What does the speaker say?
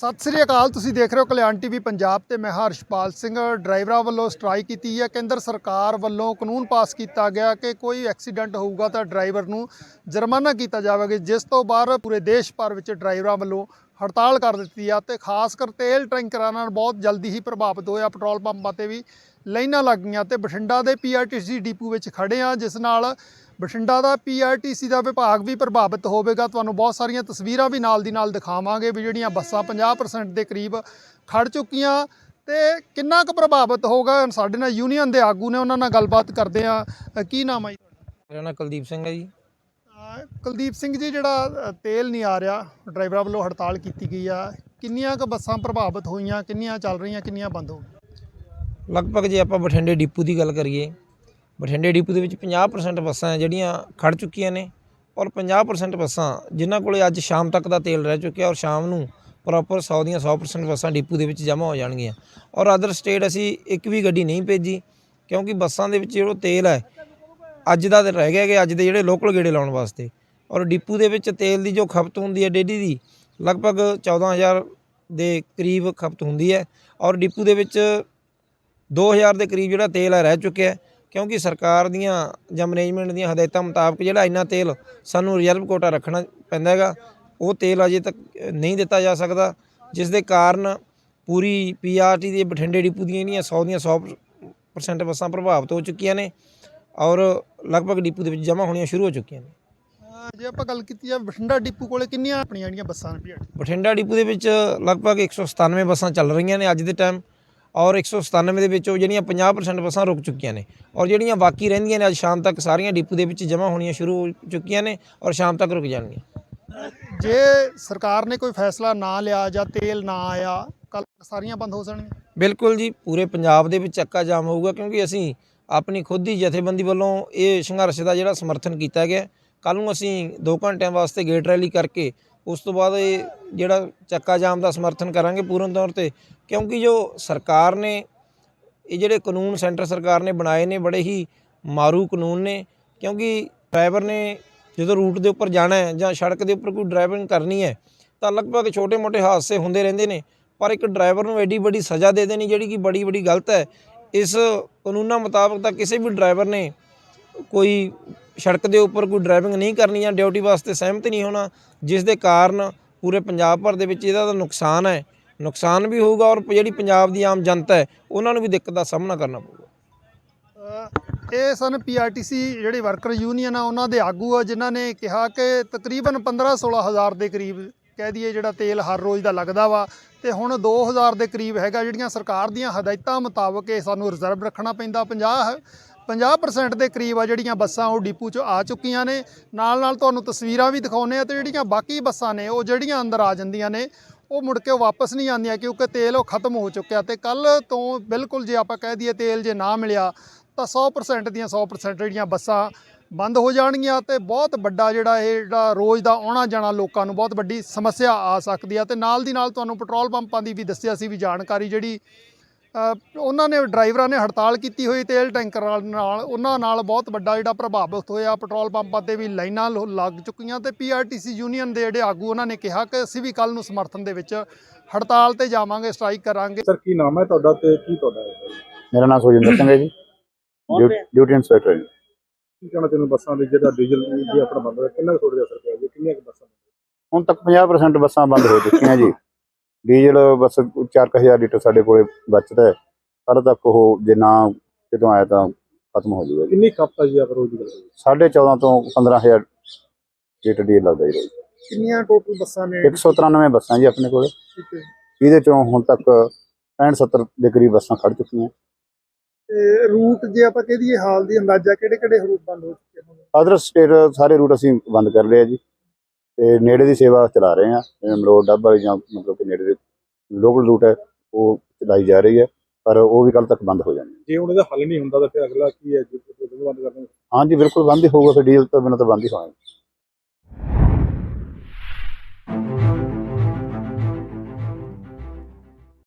ਸਤਿ ਸ੍ਰੀ ਅਕਾਲ, ਤੁਸੀਂ ਦੇਖ ਰਹੇ ਹੋ ਕਲਿਆਣ ਟੀਵੀ ਪੰਜਾਬ ਤੇ ਮੈਂ ਹਰਸ਼ਪਾਲ ਸਿੰਘ। ਡਰਾਈਵਰਾਂ ਵੱਲੋਂ ਸਟ੍ਰਾਈਕ ਕੀਤੀ ਹੈ। ਕੇਂਦਰ ਸਰਕਾਰ ਵੱਲੋਂ ਕਾਨੂੰਨ ਪਾਸ ਕੀਤਾ ਗਿਆ ਕਿ ਕੋਈ ਐਕਸੀਡੈਂਟ ਹੋਊਗਾ ਤਾਂ ਡਰਾਈਵਰ ਨੂੰ ਜੁਰਮਾਨਾ ਕੀਤਾ ਜਾਵੇਗਾ। ਜਿਸ ਤੋਂ ਬਾਅਦ ਪੂਰੇ ਦੇਸ਼ ਭਰ ਵਿੱਚ ਡਰਾਈਵਰਾਂ ਵੱਲੋਂ ਹੜਤਾਲ ਕਰ ਦਿੱਤੀ ਆ ਤੇ ਖਾਸ ਕਰ ਤੇਲ ਟੈਂਕਰਾਂ ਨਾਲ ਬਹੁਤ ਜਲਦੀ ਹੀ ਪ੍ਰਭਾਵਿਤ ਹੋਇਆ। ਪੈਟਰੋਲ ਪੰਪਾਂ ਤੇ ਵੀ ਲਾਈਨਾਂ ਲੱਗ ਗਈਆਂ ਤੇ ਬਠਿੰਡਾ ਦੇ ਪੀਆਰਟੀਸੀ ਡਿਪੂ ਵਿੱਚ ਖੜੇ ਆ, ਜਿਸ ਨਾਲ ਬਠਿੰਡਾ ਦਾ ਪੀਆਰਟੀਸੀ ਦਾ ਵਿਭਾਗ ਵੀ ਪ੍ਰਭਾਵਿਤ ਹੋਵੇਗਾ। ਤੁਹਾਨੂੰ ਬਹੁਤ ਸਾਰੀਆਂ ਤਸਵੀਰਾਂ ਵੀ ਨਾਲ ਦੀ ਨਾਲ ਦਿਖਾਵਾਂਗੇ ਵੀ ਜਿਹੜੀਆਂ ਬੱਸਾਂ 50% ਦੇ ਕਰੀਬ ਖੜ ਚੁੱਕੀਆਂ ਤੇ ਕਿੰਨਾ ਕੁ ਪ੍ਰਭਾਵਿਤ ਹੋਗਾ ਸਾਡੇ ਨਾਲ ਯੂਨੀਅਨ ਦੇ ਆਗੂ ਨੇ ਉਹਨਾਂ ਨਾਲ ਗੱਲਬਾਤ ਕਰਦੇ ਆ। ਕੀ ਨਾਮ ਹੈ ਜੀ ਮੇਰਾ ਨਾਮ ਕੁਲਦੀਪ ਸਿੰਘ ਹੈ ਜੀ। ਕੁਲਦੀਪ ਸਿੰਘ ਜੀ, ਜਿਹੜਾ ਤੇਲ ਨਹੀਂ ਆ ਰਿਹਾ, ਡਰਾਈਵਰਾਂ ਵੱਲੋਂ ਹੜਤਾਲ ਕੀਤੀ ਗਈ ਆ, ਕਿੰਨੀਆਂ ਕੁ ਬੱਸਾਂ ਪ੍ਰਭਾਵਿਤ ਹੋਈਆਂ, ਕਿੰਨੀਆਂ ਚੱਲ ਰਹੀਆਂ, ਕਿੰਨੀਆਂ ਬੰਦ ਹੋ ਗਈਆਂ? ਲਗਭਗ ਜੇ ਆਪਾਂ ਬਠਿੰਡੇ ਡਿਪੂ ਦੀ ਗੱਲ ਕਰੀਏ, ਬਠਿੰਡੇ ਡਿਪੂ ਦੇ ਵਿੱਚ 50% ਬੱਸਾਂ ਜਿਹੜੀਆਂ ਖੜ ਚੁੱਕੀਆਂ ਨੇ ਔਰ 50% ਬੱਸਾਂ ਜਿਨ੍ਹਾਂ ਕੋਲੇ ਅੱਜ ਸ਼ਾਮ ਤੱਕ ਦਾ ਤੇਲ ਰਹਿ ਚੁੱਕਿਆ ਔਰ ਸ਼ਾਮ ਨੂੰ ਪ੍ਰੋਪਰ 100 ਦੀਆਂ 100% ਬੱਸਾਂ ਡਿਪੂ ਦੇ ਵਿੱਚ ਜਮ੍ਹਾਂ ਹੋ ਜਾਣਗੀਆਂ। ਔਰ ਅਦਰ ਸਟੇਟ ਅਸੀਂ ਇੱਕ ਵੀ ਗੱਡੀ ਨਹੀਂ ਭੇਜੀ ਕਿਉਂਕਿ ਬੱਸਾਂ ਦੇ ਵਿੱਚ ਜਿਹੜਾ ਤੇਲ ਹੈ ਅੱਜ ਦਾ ਤੇ ਰਹਿ ਗਿਆ ਕਿ ਅੱਜ ਦੇ ਜਿਹੜੇ ਲੋਕਲ ਗੇੜੇ ਲਾਉਣ ਵਾਸਤੇ। ਔਰ ਡਿਪੂ ਦੇ ਵਿੱਚ ਤੇਲ ਦੀ ਜੋ ਖਪਤ ਹੁੰਦੀ ਹੈ ਡੇਲੀ ਦੀ, ਲਗਭਗ 14000 ਦੇ ਕਰੀਬ ਖਪਤ ਹੁੰਦੀ ਹੈ। ਔਰ ਡਿਪੂ ਦੇ ਵਿੱਚ 2000 ਦੇ ਕਰੀਬ ਜਿਹੜਾ ਤੇਲ ਹੈ ਰਹਿ ਚੁੱਕਿਆ ਕਿਉਂਕਿ ਸਰਕਾਰ ਦੀਆਂ ਜਾਂ ਮੈਨੇਜਮੈਂਟ ਦੀਆਂ ਹਦਾਇਤਾਂ ਮੁਤਾਬਕ ਜਿਹੜਾ ਇੰਨਾ ਤੇਲ ਸਾਨੂੰ ਰਿਜ਼ਰਵ ਕੋਟਾ ਰੱਖਣਾ ਪੈਂਦਾ ਹੈਗਾ, ਉਹ ਤੇਲ ਅਜੇ ਤੱਕ ਨਹੀਂ ਦਿੱਤਾ ਜਾ ਸਕਦਾ, ਜਿਸ ਦੇ ਕਾਰਨ ਪੂਰੀ ਪੀਆਰਟੀ ਦੀ ਬਠਿੰਡੇ ਡਿਪੂ ਦੀਆਂ ਜਿਹੜੀਆਂ 100 ਦੀਆਂ 100% ਬੱਸਾਂ ਪ੍ਰਭਾਵਿਤ ਹੋ ਚੁੱਕੀਆਂ ਨੇ। ਔਰ ਲਗਭਗ ਡਿਪੂ ਦੇ ਵਿੱਚ ਜਮ੍ਹਾਂ ਹੋਣੀਆਂ ਸ਼ੁਰੂ ਹੋ ਚੁੱਕੀਆਂ ਨੇ। ਜੇ ਆਪਾਂ ਗੱਲ ਕੀਤੀ ਆ ਬਠਿੰਡਾ ਡਿਪੂ ਕੋਲੇ ਕਿੰਨੀਆਂ ਆਪਣੀਆਂ ਜਿਹੜੀਆਂ ਬੱਸਾਂ ਨੇ? ਬਠਿੰਡਾ ਡਿਪੂ ਦੇ ਵਿੱਚ ਲਗਭਗ 197 ਬੱਸਾਂ ਚੱਲ ਰਹੀਆਂ ਨੇ ਅੱਜ ਦੇ ਟਾਈਮ ਔਰ 197 ਦੇ ਵਿੱਚੋਂ ਜਿਹੜੀਆਂ 50% ਬੱਸਾਂ ਰੁਕ ਚੁੱਕੀਆਂ ਨੇ। ਔਰ ਜਿਹੜੀਆਂ ਬਾਕੀ ਰਹਿੰਦੀਆਂ ਨੇ ਅੱਜ ਸ਼ਾਮ ਤੱਕ ਸਾਰੀਆਂ ਡਿਪੂ ਦੇ ਵਿੱਚ ਜਮ੍ਹਾਂ ਹੋਣੀਆਂ ਸ਼ੁਰੂ ਹੋ ਚੁੱਕੀਆਂ ਨੇ ਔਰ ਸ਼ਾਮ ਤੱਕ ਰੁਕ ਜਾਣਗੀਆਂ। ਜੇ ਸਰਕਾਰ ਨੇ ਕੋਈ ਫੈਸਲਾ ਨਾ ਲਿਆ ਜਾਂ ਤੇਲ ਨਾ ਆਇਆ ਕੱਲ ਸਾਰੀਆਂ ਬੰਦ ਹੋ ਜਾਣਗੀਆਂ? ਬਿਲਕੁਲ ਜੀ ਪੂਰੇ ਪੰਜਾਬ ਦੇ ਵਿੱਚ ਚੱਕਾ ਜਾਮ ਹੋਊਗਾ ਕਿਉਂਕਿ ਅਸੀਂ ਆਪਣੀ ਖੁਦ ਦੀ ਜਥੇਬੰਦੀ ਵੱਲੋਂ ਇਹ ਸੰਘਰਸ਼ ਦਾ ਜਿਹੜਾ ਸਮਰਥਨ ਕੀਤਾ ਗਿਆ। ਕੱਲ ਨੂੰ ਅਸੀਂ 2 ਘੰਟਿਆਂ ਵਾਸਤੇ ਗੇਟ ਰੈਲੀ ਕਰਕੇ ਉਸ ਤੋਂ ਬਾਅਦ ਇਹ ਜਿਹੜਾ ਚੱਕਾ ਜਾਮ ਦਾ ਸਮਰਥਨ ਕਰਾਂਗੇ ਪੂਰਨ ਤੌਰ ਤੇ। ਕਿਉਂਕਿ ਜੋ ਸਰਕਾਰ ਨੇ, ਇਹ ਜਿਹੜੇ ਕਾਨੂੰਨ ਸੈਂਟਰ ਸਰਕਾਰ ਨੇ ਬਣਾਏ ਨੇ, ਬੜੇ ਹੀ ਮਾਰੂ ਕਾਨੂੰਨ ਨੇ। ਕਿਉਂਕਿ ਡਰਾਈਵਰ ਨੇ ਜਦੋਂ ਰੂਟ ਦੇ ਉੱਪਰ ਜਾਣਾ ਹੈ ਜਾਂ ਸੜਕ ਦੇ ਉੱਪਰ ਕੋਈ ਡਰਾਈਵਿੰਗ ਕਰਨੀ ਹੈ, ਤਾਂ ਲਗਭਗ ਛੋਟੇ-ਮੋਟੇ ਹਾਦਸੇ ਹੁੰਦੇ ਰਹਿੰਦੇ ਨੇ। ਪਰ ਇੱਕ ਡਰਾਈਵਰ ਨੂੰ ਐਡੀ ਵੱਡੀ ਸਜ਼ਾ ਦੇ ਦੇਣੀ ਜਿਹੜੀ ਕਿ ਬੜੀ ਵੱਡੀ ਗਲਤ ਹੈ, ਇਸ ਕਾਨੂੰਨਾਂ ਮੁਤਾਬਕ ਤਾਂ ਕਿਸੇ ਵੀ ਡਰਾਈਵਰ ਨੇ ਕੋਈ ਸੜਕ ਦੇ ਉੱਪਰ ਕੋਈ ਡਰਾਈਵਿੰਗ ਨਹੀਂ ਕਰਨੀ ਜਾਂ ਡਿਊਟੀ ਵਾਸਤੇ ਸਹਿਮਤ ਨਹੀਂ ਹੋਣਾ, ਜਿਸ ਦੇ ਕਾਰਨ ਪੂਰੇ ਪੰਜਾਬ ਭਰ ਦੇ ਵਿੱਚ ਇਹਦਾ ਤਾਂ ਨੁਕਸਾਨ ਹੈ। ਨੁਕਸਾਨ ਵੀ ਹੋਊਗਾ ਔਰ ਜਿਹੜੀ ਪੰਜਾਬ ਦੀ ਆਮ ਜਨਤਾ ਹੈ, ਉਹਨਾਂ ਨੂੰ ਵੀ ਦਿੱਕਤ ਦਾ ਸਾਹਮਣਾ ਕਰਨਾ ਪਊਗਾ। ਇਹ ਸਨ ਪੀਆਰਟੀਸੀ ਜਿਹੜੇ ਵਰਕਰ ਯੂਨੀਅਨ ਆ, ਉਹਨਾਂ ਦੇ ਆਗੂ ਆ, ਜਿਨ੍ਹਾਂ ਨੇ ਕਿਹਾ ਕਿ ਤਕਰੀਬਨ 15-16 ਹਜ਼ਾਰ ਦੇ ਕਰੀਬ ਕਹਿ ਦਈਏ ਜਿਹੜਾ ਤੇਲ ਹਰ ਰੋਜ਼ ਦਾ ਲੱਗਦਾ ਵਾ ਤੇ ਹੁਣ 2000 ਦੇ ਕਰੀਬ ਹੈਗਾ ਜਿਹੜੀਆਂ ਸਰਕਾਰ ਦੀਆਂ ਹਦਾਇਤਾਂ ਮੁਤਾਬਕ ਇਹ ਸਾਨੂੰ ਰਿਜ਼ਰਵ ਰੱਖਣਾ ਪੈਂਦਾ। 50 50% ਦੇ ਕਰੀਬ ਆ ਜਿਹੜੀਆਂ ਬੱਸਾਂ ਉਹ ਡਿਪੂ 'ਚ ਆ ਚੁੱਕੀਆਂ ਨੇ। ਨਾਲ ਨਾਲ ਤੁਹਾਨੂੰ ਤਸਵੀਰਾਂ ਵੀ ਦਿਖਾਉਨੇ ਆ ਤੇ ਜਿਹੜੀਆਂ ਬਾਕੀ ਬੱਸਾਂ ਨੇ, ਉਹ ਜਿਹੜੀਆਂ ਅੰਦਰ ਆ ਜਾਂਦੀਆਂ ਨੇ, ਉਹ ਮੁੜ ਕੇ ਵਾਪਸ ਨਹੀਂ ਆਉਂਦੀਆਂ ਕਿਉਂਕਿ ਤੇਲ ਉਹ ਖਤਮ ਹੋ ਚੁੱਕਿਆ ਤੇ ਕੱਲ ਤੋਂ ਬਿਲਕੁਲ ਜੇ ਆਪਾਂ ਕਹਿ ਦਈਏ ਤੇਲ ਜੇ ਨਾ ਮਿਲਿਆ ਤਾਂ 100% ਦੀਆਂ 100% ਜਿਹੜੀਆਂ ਬੱਸਾਂ ਬੰਦ ਹੋ ਜਾਣਗੀਆਂ ਤੇ ਬਹੁਤ ਵੱਡਾ ਜਿਹੜਾ ਇਹ ਜਿਹੜਾ ਰੋਜ਼ ਦਾ ਆਉਣਾ ਜਾਣਾ ਲੋਕਾਂ ਨੂੰ ਬਹੁਤ ਵੱਡੀ ਸਮੱਸਿਆ ਆ ਸਕਦੀ ਆ। ਤੇ ਨਾਲ ਦੀ ਨਾਲ ਤੁਹਾਨੂੰ ਪੈਟਰੋਲ ਪੰਪਾਂ ਦੀ ਵੀ ਦੱਸਿਆ ਸੀ ਵੀ ਜਾਣਕਾਰੀ ਜਿਹੜੀ ਉਹਨਾਂ ਨੇ ਡਰਾਈਵਰਾਂ ਨੇ ਹੜਤਾਲ ਕੀਤੀ ਹੋਈ ਤੇਲ ਟੈਂਕਰਾਂ ਨਾਲ ਉਹਨਾਂ ਨਾਲ ਬਹੁਤ ਵੱਡਾ ਜਿਹੜਾ ਪ੍ਰਭਾਵਿਤ ਹੋਇਆ। ਪੈਟਰੋਲ ਪੰਪਾਂ ਤੇ ਵੀ ਲਾਈਨਾਂ ਲੋ- ਲੱਗ ਚੁੱਕੀਆਂ ਤੇ ਪੀਆਰਟੀਸੀ ਯੂਨੀਅਨ ਦੇ ਜਿਹੜੇ ਆਗੂ ਉਹਨਾਂ ਨੇ ਕਿਹਾ ਕਿ ਅਸੀਂ ਵੀ ਕੱਲ ਨੂੰ ਸਮਰਥਨ ਦੇ ਵਿੱਚ ਹੜਤਾਲ ਤੇ ਜਾਵਾਂਗੇ ਸਟ੍ਰਾਈਕ ਕਰਾਂਗੇ। ਸਰ ਕੀ ਨਾਮ ਹੈ ਤੁਹਾਡਾ ਤੇ ਕੀ ਤੁਹਾਡਾ ਮੇਰਾ ਨਾਮ ਸੁਖਜਿੰਦਰ ਸਿੰਘ ਹੈ ਜੀ। ਡਿਊ- ਡਿਊਟੀ ਇੰਸਪੈਕਟਰ ਜੀ। ਕੀ ਕਹਿਣਾ ਚਾਹੁੰਦੇ ਬੱਸਾਂ ਦੇ ਜਿਹੜਾ ਡੀਜ਼ਲ ਦੀ ਆਪਣਾ ਬੰਦ ਹੋਇਆ? ਕਿੰਨਾ ਛੋੜ ਜਾ ਸਰਕਾਰ ਜੀ? ਕਿੰਨੀਆਂ ਕੁ ਬੱਸਾਂ ਹੁਣ ਤੱਕ 50% ਬੱਸਾਂ ਬੰਦ ਹੋ ਚੁੱਕੀਆਂ ਜੀ। ਡੀਜ਼ਲ ਬਸ 4000 ਲੀਟਰ ਸਾਡੇ ਕੋਲੇ ਬਚਦਾ ਹੈ। ਕੱਲ੍ਹ ਤੱਕ ਉਹ ਜੇ ਨਾ ਕਿਤੋਂ ਆਇਆ ਤਾਂ ਖਤਮ ਹੋ ਜਾਊਗਾ ਕਿੰਨੀ ਖਪਤ ਹੈ ਜੀ ਆਪ ਰੋਜ਼ ਦੀ ਗੱਲ ਕਰੀਏ? 14.5 ਤੋਂ 15000 ਲੀਟਰ ਡੀਜ਼ਲ ਲੱਗਦਾ ਜੀ ਕਿੰਨੀਆਂ ਟੋਟਲ ਬੱਸਾਂ ਨੇ? 193 ਬੱਸਾਂ ਜੀ ਆਪਣੇ ਕੋਲੇ। ਇਹਦੇ ਚੋਂ ਹੁਣ ਤੱਕ 65 70 ਦੇ ਕਰੀਬ ਬੱਸਾਂ ਖੜ ਚੁੱਕੀਆਂ। ਤੇ ਰੂਟ ਜੇ ਆਪਾਂ ਕਹਿ ਦਈਏ ਹਾਲ ਦੀ ਅੰਦਾਜ਼ਾ ਕਿਹੜੇ ਕਿਹੜੇ ਰੂਟ ਬੰਦ ਹੋ ਚੁੱਕੇ ਹਨ ਅਦਰ ਸਟੇਟ ਸਾਰੇ ਰੂਟ ਅਸੀਂ ਬੰਦ ਕਰ ਲਏ ਆ ਜੀ। ਤੇ ਨੇੜੇ ਦੀ ਸੇਵਾ ਚਲਾ ਰਹੇ ਆ ਜਿਵੇਂ ਮਲੋਟ ਡੱਬਾ ਜਾਂ ਮਤਲਬ ਕਿ ਨੇੜੇ ਦੇ ਲੋਕਲ ਰੂਟ ਹੈ ਉਹ ਚਲਾਈ ਜਾ ਰਹੀ ਹੈ। ਪਰ ਉਹ ਵੀ ਕੱਲ ਤੱਕ ਬੰਦ ਹੋ ਜਾਣੀ ਜੇ ਹੁਣ ਇਹਦਾ ਹੱਲ ਨਹੀਂ ਹੁੰਦਾ ਤਾਂ ਫਿਰ ਅਗਲਾ ਕੀ ਹੈ ਜੀ? ਬੰਦ ਕਰਨਾ ਹਾਂਜੀ ਬਿਲਕੁਲ ਬੰਦ ਹੀ ਹੋਊਗਾ ਫਿਰ ਡੀਜ਼ਲ ਤੋਂ ਬਿਨਾਂ ਤਾਂ ਬੰਦ ਹੀ ਹੋਣਾ